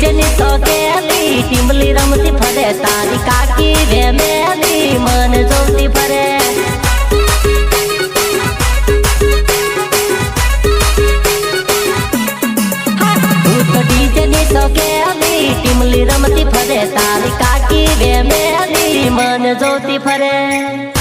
चली सौकेली टिमली रमती फरे तारी काकी रे मेली मन जोती फरे टिमली रमती फरे तारी काकी रे मेली मन जोती फरे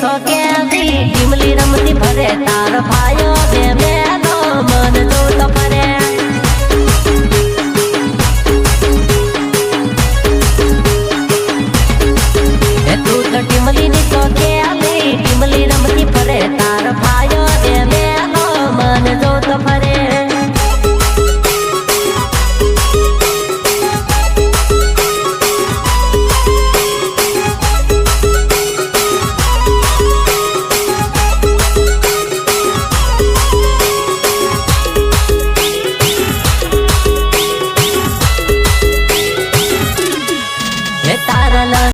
so